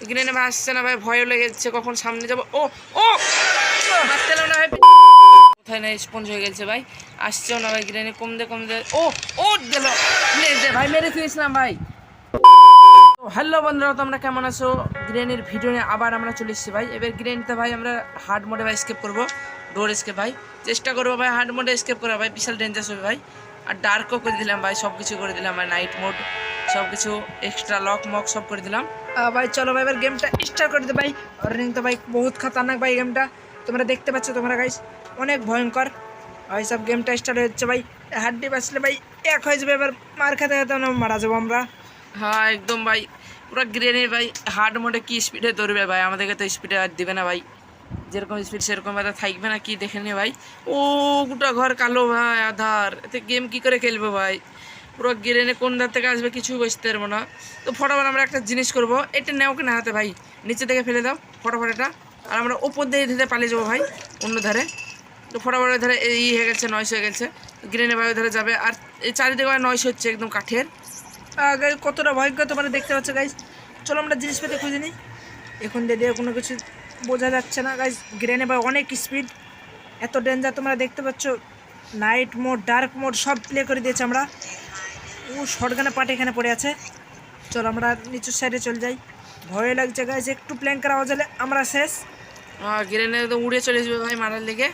গ্রেনে ভাই আসছে না ভাই, ভয়ও লেগেছে, কখন সামনে যাব? ও ও! এলো না ভাই, কোথায় না স্পঞ্জ হয়ে গেছে ভাই, আসছেও না ভাই গ্রেনে কম দে কম দে ও ও মেরে ভাই, মেরে দিয়েছিলাম ভাই। হ্যালো বন্ধুরা, তোমরা কেমন আছো? গ্রেনের ভিডিও নিয়ে আবার আমরা চলে এসেছি ভাই। এবার গ্রেনতে ভাই আমরা হার্ড মোডে ভাই স্কেপ করব ডোর স্কেপ ভাই। চেষ্টা করব ভাই হার্ড মোডে স্কেপ করা ভাই, বিশাল ডেঞ্জাস হবে ভাই। আর ডার্কও করে দিলাম ভাই সব কিছু করে দিলাম ভাই নাইট মোড সব কিছু এক্সট্রা লক মক সব করে দিলাম। ভাই চলো ভাই এবার গেমটা স্টার্ট করে দে ভাই। রানিং তো ভাই বহুত খতরনাক ভাই গেমটা তোমরা দেখতে পাচ্ছ তোমরা গাইস অনেক ভয়ঙ্কর। ভাই সব গেমটা স্টার্ট হচ্ছে ভাই। হাড্ডি বাঁচলে ভাই এক হয়ে যাবে এবার মার খেতে খেতে মারা যাব আমরা। হ্যাঁ একদম ভাই পুরো গ্রেনে ভাই হার্ড মোডে কি স্পিডে দৌড়বে ভাই? আমাদেরকে তো স্পিডে আর দিবে না ভাই। যেরকম স্পিড সেরকম এত থাকবে না কি দেখে নে ভাই। ও গোটা ঘর কালো ভাই আধার। এতে গেম কি করে খেলব ভাই? পুরো গ্রেনে কোন ধার থেকে আসবে কিছু বুঝতে পারব না। তো ফটোফট আমরা একটা জিনিস করব। এটা নেও কিনা হাতে ভাই। নিচে থেকে ফেলে দাও ফটোফট এটা। আর আমরা ওপর দিয়ে ধরে পালিয়ে যাব ভাই, অন্য ধারে। তো ফটোফটের ধারে এই হয়ে গেছে নয়স হয়ে গেছে। গ্রেনে ভাই ধারে যাবে। আর এই চারিদিকে নয়স হচ্ছে একদম কাঠের। কতটা ভয়ঙ্কর তোমরা দেখতে পাচ্ছ গাইজ চলো আমরা জিনিসপাতি খুঁজে নিই। এখন দিয়ে কোনো কিছু বোঝা যাচ্ছে না গাইজ গ্রেনে ভাই অনেক স্পিড এত ডেঞ্জার তোমরা দেখতে পাচ্ছ। নাইট মোড ডার্ক মোড সব প্লে করে দিয়েছে আমরা। ও শর্টগানে পাট এখানে পড়ে আছে। চলো আমরা নিচুর সাইডে চলে যাই। ভয় লাগছে গাইজ একটু প্ল্যান করা হলে আমরা শেষ। গ্রেনে তো উড়ে চলে যাবে ভাই মারার লেগে।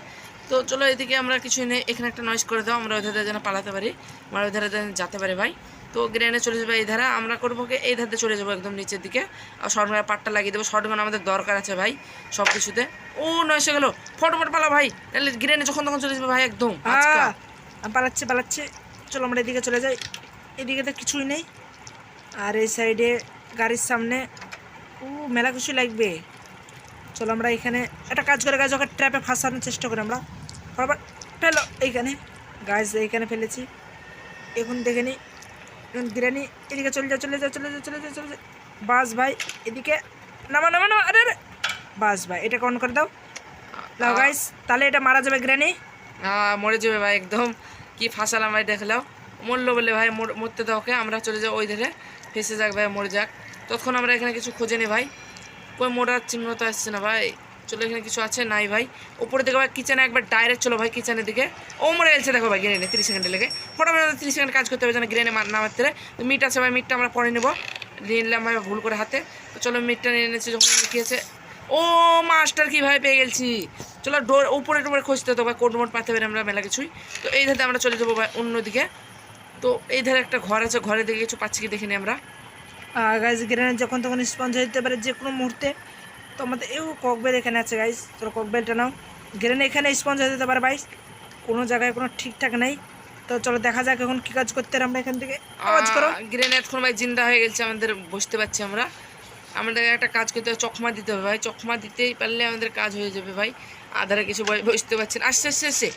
তো চলো এদিকে আমরা কিছু নেই এখানে একটা নয়েস করে দাও আমরা ওই ধারে যেন পালাতে পারি। আমরা ওই ধারে যেন যেতে পারি ভাই। তো গ্রেনে চলে যাবে এই ধারা আমরা করব কি এই ধারে চলে যাব একদম নিচের দিকে। আর শর্টগানের পাটটা লাগিয়ে দেবো। শর্টগান আমাদের দরকার আছে ভাই সব কিছুতে ও নয়সে গেলো। ফটোফট পালা ভাই। তাহলে গ্রেনে যখন তখন চলে যাবে ভাই একদম। পালাচ্ছে পালাচ্ছে। চলো আমরা এদিকে চলে যাই। এদিকে তো কিছুই নেই। আর এই সাইডে গাড়ির সামনে ও মেলা কিছু লাগবে। চলো আমরা এখানে একটা কাজ করে গাছ ওকে ট্র্যাপে ফাঁসানোর চেষ্টা করি আমরা। বরাবর ফেলো এইখানে। গাছ এইখানে ফেলেছি। এখন দেখে নিই এখন বিরিয়ানি এদিকে চলে যা চলে যা চলে যা চলে যা চলে যা বাস ভাই এদিকে নামা নামা নামা আরে আরে। বাস ভাই এটাকে অন করে দাও। লাও গাইস তাহলে এটা মারা যাবে গ্রানি মরে যাবে ভাই একদম। কি ফাঁসালাম ভাই দেখলাও মরলো বলে ভাই, মর- মরতে দাও ওকে, আমরা চলে যাও ওই ধারে ফেসে যাক ভাই, মরে যাক। তখন আমরা এখানে কিছু খুঁজে নিই ভাই। কই, মরার চিহ্ন তো আসছে না ভাই। চলো, এখানে কিছু আছে? নাই ভাই। উপরে দিকে ভাই কিচেনে একবার ডাইরেক্ট চলো ভাই কিচেনের দিকে। ও মরে গেছে, দেখো ভাই গ্রেনে তিরিশ সেকেন্ডে লেগে। ফটোফট তিরিশ সেকেন্ড কাজ করতে হবে যেন গ্রেনে না মারতে তো মিট আছে ভাই মিটটা আমরা পরে নেব। নিয়ে নিলাম ভাই, ভুল করে হাতে। তো চলো মিটটা নিয়ে এনেছি, যখন আছে। ও মাস্টার, কি ভাই পেয়ে গেছি। চলো ডোর উপরে টুপরে খুঁজতে হতো ভাই কোড মোট পাতে পারি আমরা, মেলা কিছুই। তো এই ধারে আমরা চলে যাব ভাই, অন্যদিকে। তো এই ধারে একটা ঘর আছে ঘরের দিকে কিছু পাচ্ছি কি দেখিনি আমরা। গাইজ গ্রেনেড যখন তখন স্পঞ্জ হয়ে যেতে পারে যে কোনো মুহূর্তে। তো আমাদের এও ককবেল এখানে আছে গাইজ তোর ককবেলটা নাও। গ্রেনেড এখানে স্পঞ্জ হয়ে যেতে পারে বাইস কোনো জায়গায় কোনো ঠিকঠাক নেই। তো চলো দেখা যাক এখন কী কাজ করতে আমরা এখান থেকে। আওয়াজ করো। গ্রেনেড এখন ভাই জিন্দা হয়ে গেছে আমাদের বুঝতে পারছি আমরা। আমাদের একটা কাজ করতে হবে চকমা দিতে হবে ভাই। চকমা দিতেই পারলে আমাদের কাজ হয়ে যাবে ভাই। আধারে কিছু বুঝতে পারছেন আস্তে আস্তে আস্তে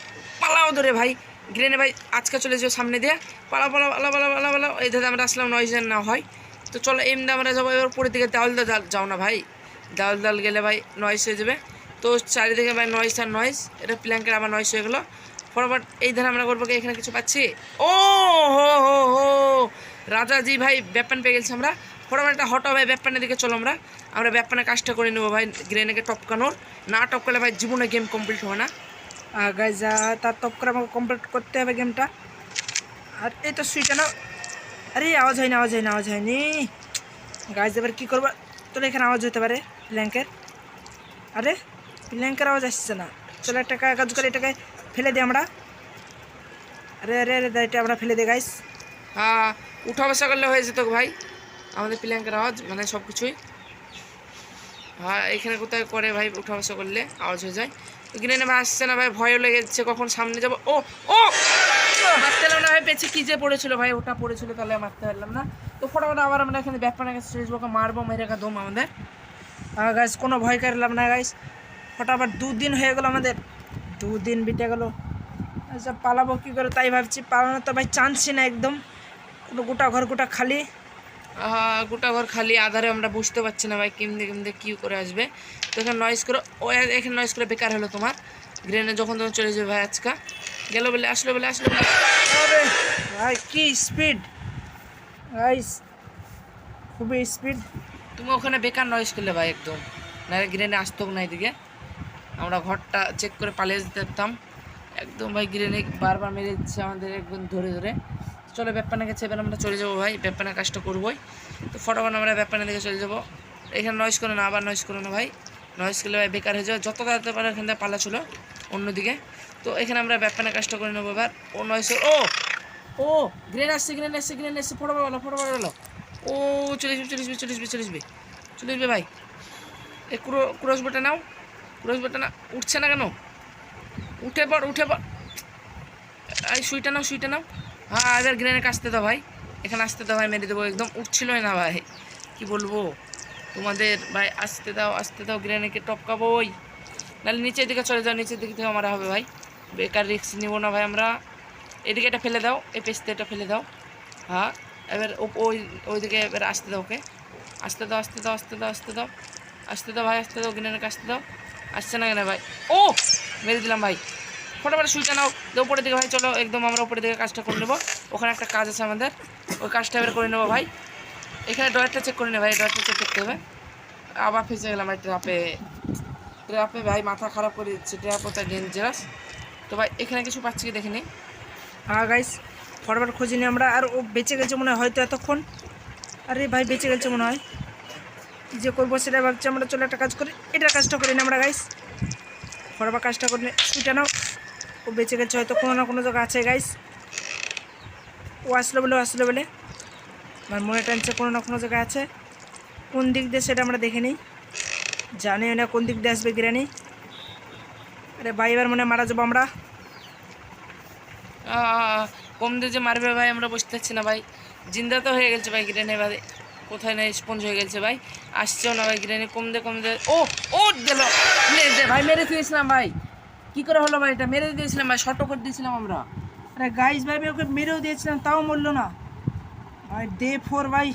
পালাও ধরে ভাই। গ্রেনে ভাই, আজকে চলে যাও সামনে দিয়ে। পালা পালা পালা পালা পালা পালা এই ধারে আমরা আসলাম নয় যেন না হয়। তো চলো এমনি আমরা যাব এবার উপরের দিকে। দেওয়াল দাল যাও না ভাই। দেওয়াল দাল গেলে ভাই নয়েস হয়ে যাবে। তো চারিদিকে ভাই নয়েস আর নয়েস এটা প্ল্যাঙ্কের আবার নয়েস হয়ে গেলো। ফটাফট এই ধারে আমরা করব এখানে কিছু পাচ্ছি? ও হো হো হো। রাজাজি ভাই ব্যাপান পেয়ে গেছি আমরা। ফটাফট একটা হটো ভাই ব্যাপানের দিকে চলো আমরা। আমরা ব্যাপানের কাজটা করে নেব ভাই। গ্রেনেকে টপকানোর না টপকালে ভাই জীবনে গেম কমপ্লিট হবে না। গাইজ তার টপ করে আমাকে কমপ্লিট করতে হবে গেমটা আর এই তো সুইটা না আরে, আওয়াজ হয়নি আওয়াজ হয়নি আওয়াজ হয়নি। গাইজ এবার কী করব? তোর এখানে আওয়াজ হতে পারে প্ল্যাঙ্কের আরে প্ল্যাঙ্কের আওয়াজ আসছে না। চলো একটা কাজ করে, এটাকে ফেলে দিই আমরা। আরে আরে আরে এটা আমরা ফেলে দিই গাইস হ্যাঁ উঠা বসা করলে হয়ে যেত ভাই। আমাদের প্ল্যাঙ্কের আওয়াজ মানে সব কিছুই হ্যাঁ এখানে কোথায় করে ভাই উঠা বসা করলে আওয়াজ হয়ে যায়। গ্রেনে ভাই আসছে না ভাই, ভয়ও লেগেছে, কখন সামনে যাব? ও ও! মারতে না ভাই পেছে কি যে পড়েছিল ভাই, ওটা পড়েছিল, তাহলে মারতে পারলাম না। তো ফটাফট আবার আমরা এখানে ব্যাপারে কাছে চলে যাব মারবো, মেরে রেখা দম আমাদের। গাইস কোনো ভয় করলাম না গাইস ফটাফট দুদিন হয়ে গেল আমাদের। দুদিন বিটে গেল। আচ্ছা পালাবো কী করে তাই ভাবছি পালানো তো ভাই চান্সই না একদম। গোটা ঘর গোটা খালি। গোটা ঘর খালি আধারে আমরা বুঝতে পারছি না ভাই কেমনে কেমনে কী করে আসবে। তো এখানে নয়েস করে ও এখানে নয়েস করে বেকার হলো তোমার। গ্রেনে যখন তখন চলে যাবে ভাই আজকা। গেল বলে আসলো বলে আসলো বলে। ভাই কি স্পিড গাইস খুবই স্পিড তুমি ওখানে বেকার নয়েস করলে ভাই একদম। না গ্রেনে আসতো না এদিকে। আমরা ঘরটা চেক করে পালিয়ে যেতে পারতাম। একদম ভাই গ্রেনে বারবার মেরে দিচ্ছে আমাদের একদম ধরে ধরে। চলো ব্যাপানা গেছে এবার আমরা চলে যাব ভাই ব্যাপানা কাজটা করবোই। তো ফটোফট আমরা ব্যাপানা দিকে চলে যাব। এখানে নয়েস করো না, আবার নয়েস করো না ভাই। নয়েস করলে ভাই বেকার হয়ে যাবে। যত তাড়াতাড়ি পারে এখান থেকে পালা ছিল অন্যদিকে। তো এখানে আমরা ব্যাপানা কাজটা করে নেব এবার। ও নয়েস ও ও গ্রেন আসছে গ্রেন আসছে গ্রেন আসছে। ফটো বলো ফটো বলো ও, চলে আসবে চলে আসবে চলে আসবে চলে আসবে। চলে আসবে ভাই। এ ক্রো ক্রস বটা নাও। ক্রস বটা না, উঠছে না কেন? উঠে পড় উঠে পড়। এই সুইটা নাও সুইটা নাও। হ্যাঁ এবার গ্রেনে আসতে দাও ভাই। এখানে আসতে দাও ভাই, মেরে দেবো। একদম উঠছিলই না ভাই। কি বলব? তোমাদের ভাই, আসতে দাও আসতে দাও গ্রেনেকে টপকাবোই নাহলে নিচের দিকে চলে যাও, নিচের দিকে থেকে মারা হবে ভাই। বেকার রিক্স নিব না ভাই আমরা। এদিকে এটা ফেলে দাও, এই পেস্তে এটা ফেলে দাও। হ্যাঁ এবার ওই, ওইদিকে এবার আসতে দাও, ওকে? আসতে দাও আসতে দাও আসতে দাও আসতে দাও। আসতে দাও ভাই, আসতে দাও গ্রেনেকে আসতে দাও। আসছে না কেন ভাই? ও! মেরে দিলাম ভাই। ফটোফট সুইটা নাও উপরের দিকে ভাই চলো, একদম আমরা উপরের দিকে কাজটা করে নেব। ওখানে একটা কাজ আছে আমাদের, ওই কাজটা এবার করে নেব ভাই। এখানে ডয়ারটা চেক করে নে ভাই ডয়ারটা চেক করতে হবে। আবার ফেসে গেলাম ভাই ট্রাপে ট্রাপে ভাই মাথা খারাপ করে দিচ্ছে ট্রাপ ওটা ডেঞ্জারাস তো ভাই, এখানে কিছু পাচ্ছি কি দেখে নিই হ্যাঁ গাইস ফরওয়ার্ড খুঁজিনি আমরা। আর ও বেঁচে গেছে মনে হয় হয়তো এতক্ষণ। আরে ভাই, বেঁচে গেছে মনে হয়। যে করব সেটা ভাবছি, আমরা চলে একটা কাজ করি। এটার কাজটা করি না আমরা গাইস ফরওয়ার্ড কাজটা করলে সুইটা নাও। ও বেঁচে গেছে, হয়তো কোনো না কোনো জায়গা আছে গাইস ও আসলো বলে আসলো বলে। আমার মনে টানছে কোনো না কোনো জায়গায় আছে। কোন দিক দিয়ে সেটা আমরা দেখে নিই। জানি না কোন দিক দিয়ে আসবে গিরানি আরে ভাই, এবার মনে মারা যাব আমরা। কম দিয়ে যে মারবে ভাই, আমরা বসতে পারছি না ভাই। জিন্দা তো হয়ে গেছে ভাই গ্রেনে এবার কোথায় না স্পঞ্জ হয়ে গেছে ভাই। আসছেও না ভাই গ্রেনে কম দে কম দে। ও ও মেরে ভাই, মেরে দিয়েছিলাম ভাই। কি করে হলো ভাই? এটা মেরে দিয়েছিলাম ভাই শর্ট করে দিয়েছিলাম আমরা। আরে গাইস ভাই আমি ওকে মেরেও দিয়েছিলাম তাও মরলো না। ভাই ডে ফোর ভাই।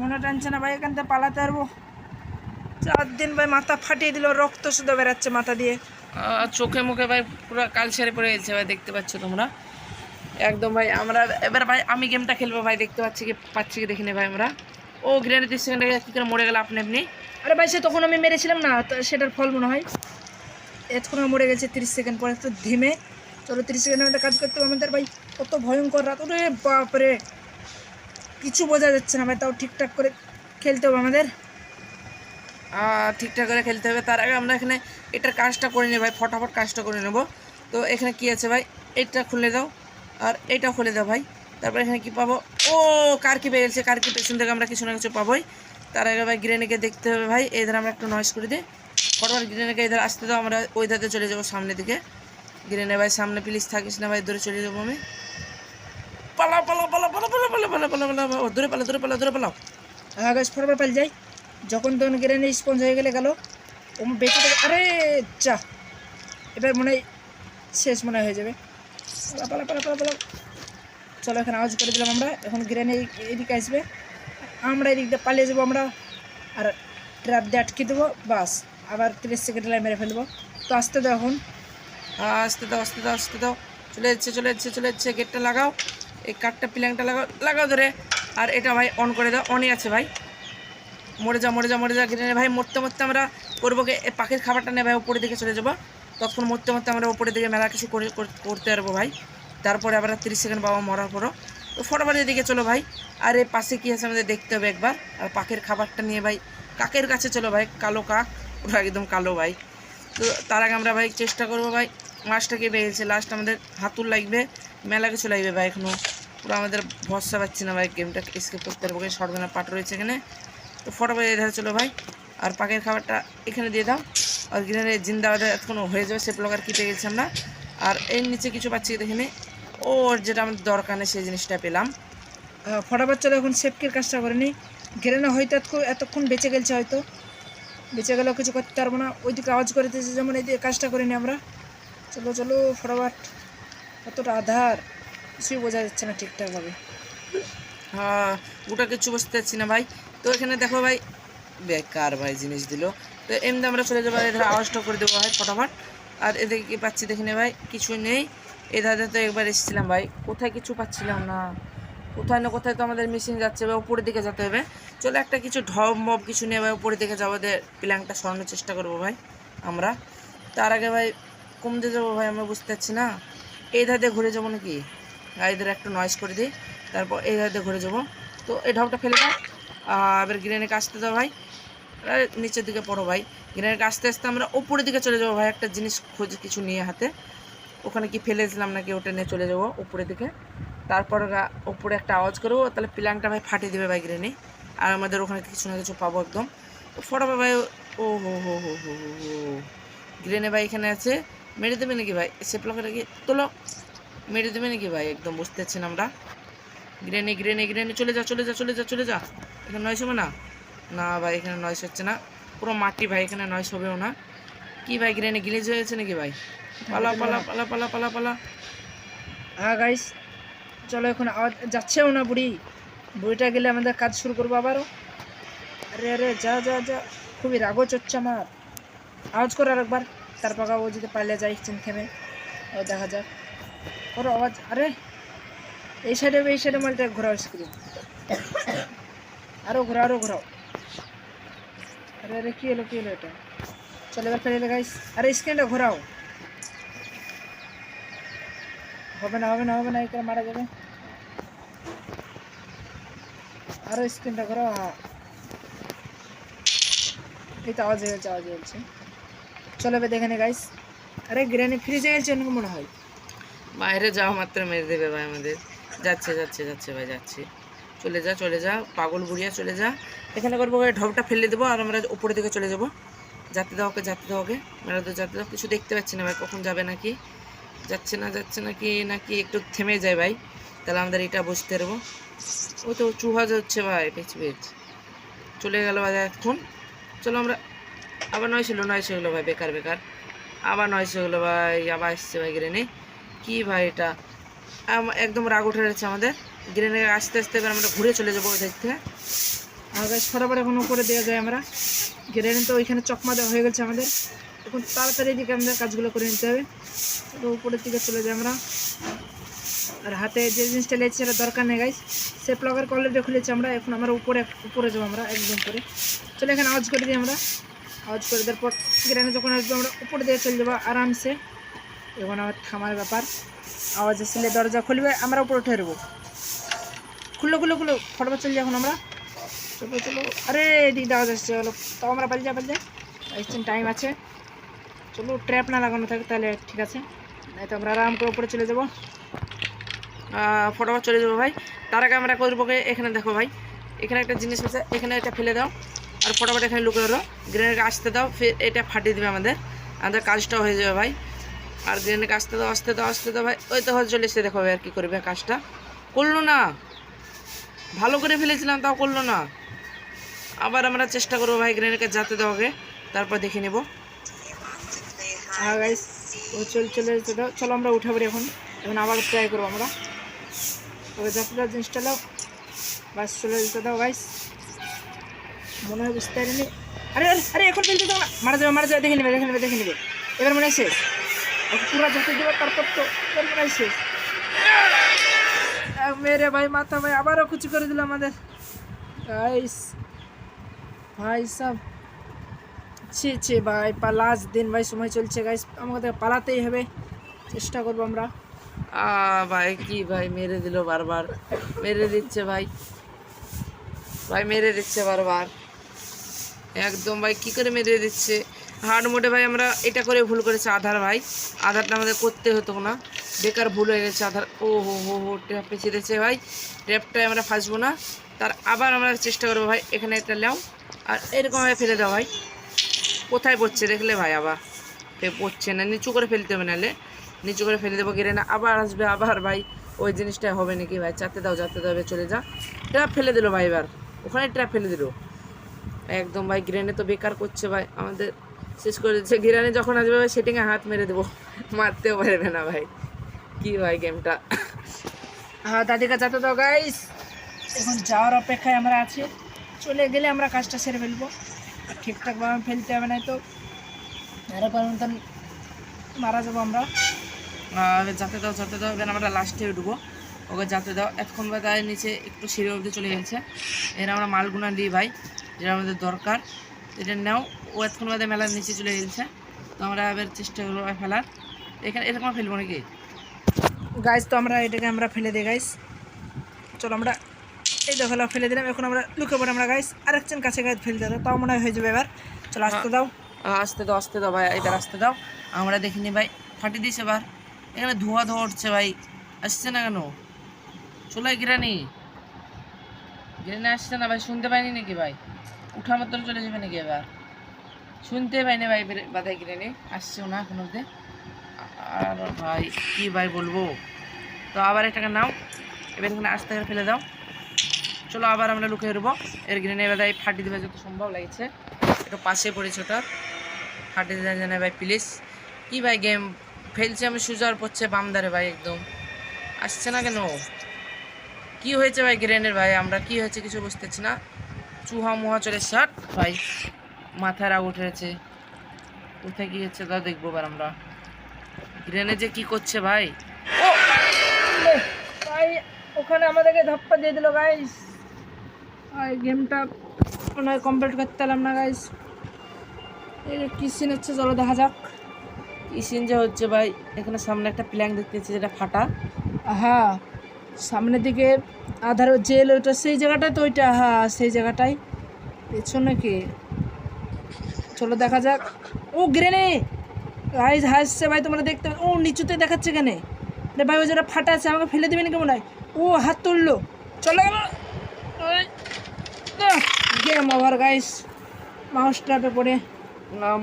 মনে টানছে না ভাই এখান থেকে পালাতে পারব। চার দিন ভাই মাথা ফাটিয়ে দিল রক্ত শুধু বেরাচ্ছে মাথা দিয়ে। চোখে মুখে ভাই পুরো কাল ছেড়ে পড়ে গেছে ভাই দেখতে পাচ্ছ তোমরা? একদম ভাই আমরা এবার ভাই আমি গেমটা খেলব ভাই দেখতে পাচ্ছি কি পাচ্ছি কি দেখিনি ভাই আমরা। ও গ্রেনেড সেকেন্ডে কী করে মরে গেল আপনি আপনি? আরে ভাই সে তখন আমি মেরেছিলাম না সেটার ফল মনে হয়। এতক্ষণ মরে গেছে তিরিশ সেকেন্ড পরে তো ধিমে। চলো তিরিশ সেকেন্ডের মধ্যে কাজ করতে হবে। আমাদের ভাই কত ভয়ঙ্কর রাত। ওরে বাপরে। কিছু বোঝা যাচ্ছে না ভাই, তাও ঠিকঠাক করে খেলতে হবে আমাদের। ঠিকঠাক করে খেলতে হবে। তার আগে আমরা এখানে এটার কাজটা করে নিই ভাই, ফটাফট কাজটা করে নেব। তো এখানে কি আছে ভাই? এটা খুলে দাও। আর এটা খুলে দাও ভাই। তারপর এখানে কি পাবো? ও, কার কি পেয়ে গেছে কার কি পেছন থেকে আমরা কিছু না কিছু পাবোই। তার আগে ভাই গ্রেনেকে দেখতে হবে ভাই। এদের আমরা একটু নয়েস করে দিই। ফটাফট গ্রেনেকে এদের আসতে দাও আমরা ওই ধাতে চলে যাব সামনের দিকে গ্রেনে ভাই সামনে প্লিজ থাকিস না ভাই দূরে চলে যাব আমি পালা পালা পালা পালা পালা পালা পালা পালা পালা দূরে পালা দূরে পালা দূরে পালাও হ্যাঁ গাছ ফরবার পাল যাই যখন তখন গ্রেনে স্পঞ্জ হয়ে গেলে গেল ও বেঁচে আরে চা এবার মনে হয় শেষ মনে হয় হয়ে যাবে পালা পালা পালা পালা পালা চলো এখন আওয়াজ করে দিলাম আমরা এখন গ্রেনে এদিকে আসবে আমরা এদিকটা পালিয়ে যাব আমরা আর ট্র্যাপ দিয়ে আটকে দেবো বাস আবার তিরিশ সেকেন্ড লাই মেরে ফেলব। তো আসতে দাও এখন। আসতে দাও আসতে দাও আসতে দাও। চলে যাচ্ছে চলে যাচ্ছে চলে যাচ্ছে। গেটটা লাগাও। এই কাঠটা পিলাংটা লাগাও লাগাও ধরে। আর এটা ভাই অন করে দাও। অনই আছে ভাই। মরে যা মরে যা মরে যা নে ভাই। মরতে মরতে আমরা করব এই পাখির খাবারটা নিয়ে ভাই, উপরের দিকে চলে যাব। তখন মরতে মরতে আমরা উপরের দিকে মেলা কিছু করে, করতে পারব ভাই। তারপরে আবার তিরিশ সেকেন্ড বাবা মরার পরও। তো ফটোফটের দিকে চলো ভাই। আর এই পাশে কী আছে আমাদের দেখতে হবে একবার। আর পাখির খাবারটা নিয়ে ভাই। কাকের কাছে চলো ভাই, কালো কাক। পুরো একদম কালো ভাই। তো তার আগে আমরা ভাই চেষ্টা করব ভাই, মাছটাকে পেয়েছে লাস্ট আমাদের হাতুর লাগবে, মেলা কিছু লাগবে ভাই এখনও পুরো আমাদের ভরসা পাচ্ছি না ভাই গেমটা স্কেপ করতে পারব। শর্টগানের পাট রয়েছে এখানে। তো ফটো ভাই এধারে চলো ভাই। আর পাখির খাবারটা এখানে দিয়ে দাও। আর গ্রিনের জিন্দা এখন হয়ে যাবে সে ব্লগার কি গেছি আমরা। আর এর নিচে কিছু পাচ্ছি এখানে ওর যেটা আমাদের দরকার নেই, সেই জিনিসটা পেলাম। ফটাফট চলো, এখন সেফটির কাজটা করে নিই গ্রেনে হয়তো এতক্ষণ- এতক্ষণ বেঁচে গেছে হয়তো। বেঁচে গেলেও কিছু করতে পারব না। ওইদিকে আওয়াজ করে দিয়েছে যেমন এই কাজটা করিনি আমরা। চলো চলো, ফটাফট। কতটা আধার কিছুই বোঝা যাচ্ছে না ঠিকঠাকভাবে। হ্যাঁ গোটা কিছু বুঝতে পারছি না ভাই। তো এখানে দেখো ভাই, বেকার ভাই জিনিস দিল। তো এমনি আমরা চলে যাব, এধারে আওয়াজটা করে দেবো ভাই ফটাফট। আর এদিকে পাচ্ছি দেখি না ভাই, কিছুই নেই। এধারে তো একবার এসেছিলাম ভাই। কোথায় কিছু পাচ্ছিলাম না। কোথায় না কোথায় তো আমাদের মেশিন যাচ্ছে বা উপরের দিকে যেতে হবে। চলো একটা কিছু ঢব মব কিছু নিয়ে ভাই উপরের দিকে যাব দিয়ে প্ল্যানটা সরানোর চেষ্টা করব ভাই আমরা। তার আগে ভাই কমতে যাব ভাই আমরা বুঝতে পারছি না। এই ধার দিয়ে ঘুরে যাব নাকি? গাড়িদের একটু নয়েজ করে দিই তারপর এই ধার ঘুরে যাব। তো এই ঢবটা ফেলে দাও। আহ, এবার গ্রেনেকে আসতে দাও ভাই। নিচের দিকে পড়ো ভাই। গ্রেনেকে আস্তে আস্তে আমরা উপরের দিকে চলে যাব ভাই একটা জিনিস খোঁজ কিছু নিয়ে হাতে। ওখানে কি ফেলেছিলাম নাকি ওটা নিয়ে চলে যাব উপরের দিকে। তারপর উপরে একটা আওয়াজ করব, তাহলে প্ল্যাংটা ভাই ফাটিয়ে দেবে ভাই গ্রেনে আর আমাদের ওখানে কিছু না কিছু পাবো একদম। ফটাফট ভাই, ও হো হো হো হো হো হো। গ্রেনে ভাই এখানে আছে। মেরে দেবে নাকি ভাই? সে প্লকের কি তোলো। মেরে দেবে নাকি ভাই? একদম বুঝতে পারছি না আমরা। গ্রেনে গ্রেনে গ্রেনে চলে যা চলে যা চলে যা চলে যা। এখানে নয়স হবে না? না ভাই, এখানে নয়স হচ্ছে না। পুরো মাটি ভাই, এখানে নয়স হবেও না। কি ভাই গ্রেনে গিলেজ হয়েছে নাকি ভাই? পালা পালা পালা পালা পালা পালা। হ্যাঁ গাইস চলো এখন আওয়াজ যাচ্ছেও না বুড়ি। বুড়িটা গেলে আমাদের কাজ শুরু করব আবারও। আরে আরে, যা যা যা। খুবই রাগও চচ্ছে আমার। আওয়াজ করো আরেকবার। তার পাকা ও যদি পালিয়ে যায় চিন থেমে। ও, দেখা যাক। করো আওয়াজ। আরে, এই সাইডে এই সাইডে মালটা ঘোরাও স্ক্রিন আরও ঘোরাও আরও ঘোরাও। আরে আরে, কী হলো কী হলো এটা? চলে এবার ফেলে গাইস আরে স্ক্রিনটা ঘোরাও। হবে না হবে না হবে না এখানে মারা যাবে। আরও স্ক্রিনটা করো। এই তো আওয়াজ হয়েছে আওয়াজ হয়েছে চলো এবার দেখে নে গাইস আরে গ্রানি ফ্রিজে গেছে এরকম মনে হয়। বাইরে যাওয়া মাত্র মেরে দেবে ভাই আমাদের। যাচ্ছে যাচ্ছে যাচ্ছে ভাই, যাচ্ছে। চলে যা চলে যা, পাগল বুড়িয়া চলে যা। এখানে করব ঢপটা ফেলে দেবো আর আমরা উপরের দিকে চলে যাব। যাতে দাও ওকে, যাতে দাও ওকে। মেরা তো যাতে দাও। কিছু দেখতে পাচ্ছি না ভাই, কখন যাবে নাকি? যাচ্ছে না, যাচ্ছে নাকি নাকি একটু থেমে যায় ভাই। তাহলে আমাদের এটা বুঝতে পারব ওই তো চুহা যাচ্ছে ভাই পেছ পেছ চলে গেল ভাই এখন। চলো আমরা, আবার নয় ছিল নয় ছিল ভাই, বেকার বেকার। আবার নয় ছিল ভাই, আবার আসছে ভাই গ্রেনে। কি ভাই এটা? একদম রাগ উঠে যাচ্ছে আমাদের। গ্রেনে আস্তে আস্তে এবার আমরা ঘুরে চলে যাব ওই দিক থেকে। আর গাছ ফটাফট এখন উপরে দেওয়া যায় আমরা। গ্রানি তো ওইখানে চকমা দেওয়া হয়ে গেছে আমাদের। এখন তাড়াতাড়ি দিকে আমাদের কাজগুলো করে নিতে হবে। তো উপরের দিকে চলে যাই আমরা। আর হাতে যে জিনিসটা লেগেছে সেটা দরকার নেই গাইস সে প্লগের কলেজে খুলেছি আমরা, এখন আমরা উপরে উপরে যাব আমরা, একদম করে চলে এখানে আওয়াজ করে দিই আমরা। আওয়াজ করে দেওয়ার পর গ্রামে যখন আসব আমরা উপরে দিয়ে চলে যাব আরামসে। এখন আমার থামার ব্যাপার। আওয়াজ আসলে দরজা খুলবে, আমরা উপরে উঠে দেবো খুললো খুললো খুললো ফটোফট চলে এখন আমরা। চলো চলো। আরে এদিকটা আওয়াজ আসছে চলো তাও আমরা পালিয়ে যা পালিয়ে এসছেন টাইম আছে। চলো ট্র্যাপ না লাগানো থাকে, তাহলে ঠিক আছে। নাই তো আমরা আরাম করে উপরে চলে যাব। ফটোফট চলে যাব ভাই। তার আগে আমরা করব এখানে দেখো ভাই। এখানে একটা জিনিস আছে, এখানে এটা ফেলে দাও। আর ফটোফট এখানে লুকে ধরো। গ্রেনেডকে আসতে দাও ফের এটা ফাটিয়ে দেবে আমাদের। আমাদের কাজটাও হয়ে যাবে ভাই। আর গ্রেনেডকে আসতে দাও আসতে দাও আসতে দাও ভাই। ওই তো চলে এসে দেখো ভাই আর কী করবে কাজটা। করল না। ভালো করে ফেলেছিলাম, তাও করল না। আবার আমরা চেষ্টা করব ভাই গ্রেনেডকে যাতে দাও আগে তারপর দেখে নেব। হ্যাঁ গাইস ও চল, চলে যেতে দাও চলো আমরা উঠে পড়ি এখন। এখন আবার ট্রাই করব আমরা। যাতে দাও জিনিসটা দাও বাস চলে যেতে দাও গাইস মনে হয় বুঝতে পারিনি। আরে আরে এখন ফেলতে দাও। না মারা যাবে মারা যাবে, দেখে নেবে দেখে নেবে দেখে নেবে। এবার মনে হয় শেষ। ওকে পুরো দেবে, তারপর তো এবার মনে হয় শেষ। মেরে ভাই, মাথা ভাই, আবারও কুচি করে দিল আমাদের। গাইস ভাই, সব। ছি ছি, ভাই পালাস দিন ভাই, সময় চলছে গাইস আমাদের পালাতেই হবে। চেষ্টা করব আমরা। আ, ভাই, কি ভাই, মেরে দিল বারবার। মেরে দিচ্ছে ভাই। ভাই, মেরে দিচ্ছে বারবার। একদম ভাই, কি করে মেরে দিচ্ছে? হার্ড মোডে ভাই, আমরা এটা করে ভুল করেছি, আধার ভাই। আধারটা আমাদের করতে হতো না। বেকার ভুল হয়ে গেছে আধার। ও হো হো হো ট্র্যাপ পেঁচিয়ে দিচ্ছে ভাই। ট্র্যাপটায় আমরা ফাঁসবো না। তার আবার আমরা চেষ্টা করব ভাই, এখানে একটা নাও। আর এরকমভাবে ফেলে দাও ভাই। কোথায় পড়ছে দেখলে ভাই আবার। পড়ছে না, নিচু করে ফেলতে হবে নাহলে। নিচু করে ফেলে দেবো গেলে না, আবার আসবে, আবার ভাই। ওই জিনিসটা হবে নাকি ভাই? চাতে দাও যাতে দাও চলে যা। ট্র্যাপ ফেলে দিল ভাই এবার। ওখানে ট্র্যাপ ফেলে দিল। একদম ভাই গ্রেনে তো বেকার করছে ভাই। আমাদের শেষ করে দিচ্ছে। গ্রেনে যখন আসবে ভাই সেটিংয়ে হাত মেরে দেবো। মারতেও পারবে না ভাই। কি ভাই গেমটা হ্যাঁ দাদিকা যাতে দাও গাইস এখন যাওয়ার অপেক্ষায় আমরা আছি। চলে গেলে আমরা কাজটা সেরে ফেলব। ঠিকঠাকভাবে ফেলতে হবে না তো। আরও মতন মারা যাব আমরা। যাতে দাও যাতে দাও এবার আমরা লাস্টে উঠবো। ওকে যাতে দাও এতক্ষণ আর নিচে একটু সিঁড়ি অবধি চলে গেছে। এর আমরা মালগুনা দিই ভাই যেটা আমাদের দরকার। এটা নাও ও এতক্ষণ বাদে মেলার নিচে চলে গেছে। তো আমরা এবার চেষ্টা করব ফেলার। এখানে এরকম ফেলব নাকি? গাইস তো আমরা এটাকে আমরা ফেলে দিই গাইস চলো আমরা এই দেখো লাও ফেলে দিলাম। এখন আমরা লুকে পড়ে আমরা গাইস আরেকজন কাছে গাইস ফেলে দিতে তাও মনে হয় হয়ে যাবে এবার। চলো আসতে দাও। আহ, আসতে দাও আসতে দাও ভাই, এবার আসতে দাও। আমরা দেখিনি ভাই, ফাটি দিয়েছে এবার। এখানে ধোয়া ধোয়া উঠছে ভাই। আসছে না কেন? চলে গিরানি। গিরানি আসছে না ভাই, শুনতে পাইনি নাকি ভাই? উঠা মাত্র চলে যাবে নাকি এবার? শুনতে পাইনি ভাই বাধাই গিরানি। আসছেও না কোনো অব্দি। আর ভাই, কি ভাই বলব? তো আবার এটাকে নাও। এবার এখানে আস্তে করে ফেলে দাও। চলো আবার আমরা লুকিয়ে উঠবো এর গ্রেনে এবার ফাটি দেবে যত সম্ভব লাগছে। একটু পাশে পড়েছে ওটা। ফাটি দেওয়া জানে ভাই প্লিজ কি ভাই গেম ফেলছে আমি সুজার পড়ছে বামদারে ভাই একদম। আসছে না কেন? কি হয়েছে ভাই গ্রেনের ভাই? আমরা কি হয়েছে কিছু বুঝতেছি না। চুহা মুহা চলে শার্ট ভাই, মাথায় রাগ উঠেছে। কোথায় কি হচ্ছে তা দেখব এবার আমরা। গ্রেনে যে কি করছে ভাই? ওখানে আমাদেরকে ধাপ্পা দিয়ে দিল গাইস আর গেমটা মনে হয় কমপ্লিট করতে পারলাম না গাইস কি সিন হচ্ছে চলো দেখা যাক। কি সিন যে হচ্ছে ভাই এখানে সামনে একটা প্ল্যান দেখতেছি যেটা ফাটা। হ্যাঁ সামনের দিকে আধার জেল ওইটা সেই জায়গাটা তো ওইটা হ্যাঁ সেই জায়গাটাই। পেছনে কি? চলো দেখা যাক। ও গ্রেনে গাইজ হাসছে ভাই তোমরা দেখতে ও নিচুতে দেখাচ্ছে কেনে রে ভাই ওই যেটা ফাটা আছে আমাকে ফেলে দেবে নাকি মনে হয়? ও হাত তুললো। চলে গেম ওভার গাইস মাউস ট্র্যাপে পড়ে।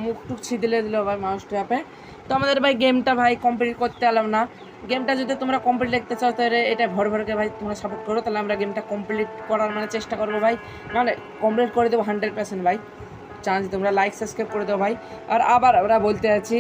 মুখ টুক ছিদলে দিল ভাই মাউস ট্র্যাপে তো আমাদের ভাই গেমটা ভাই কমপ্লিট করতে পারলাম না। গেমটা যদি তোমরা কমপ্লিট দেখতে চাও, তাহলে এটা ভর ভরকে ভাই তোমরা সাপোর্ট করো, তাহলে আমরা গেমটা কমপ্লিট করার মানে চেষ্টা করব ভাই। মানে কমপ্লিট করে দেবো হান্ড্রেড পার্সেন্ট ভাই। চান্স তোমরা লাইক সাবস্ক্রাইব করে দেবো ভাই। আর আবার আমরা বলতে আছি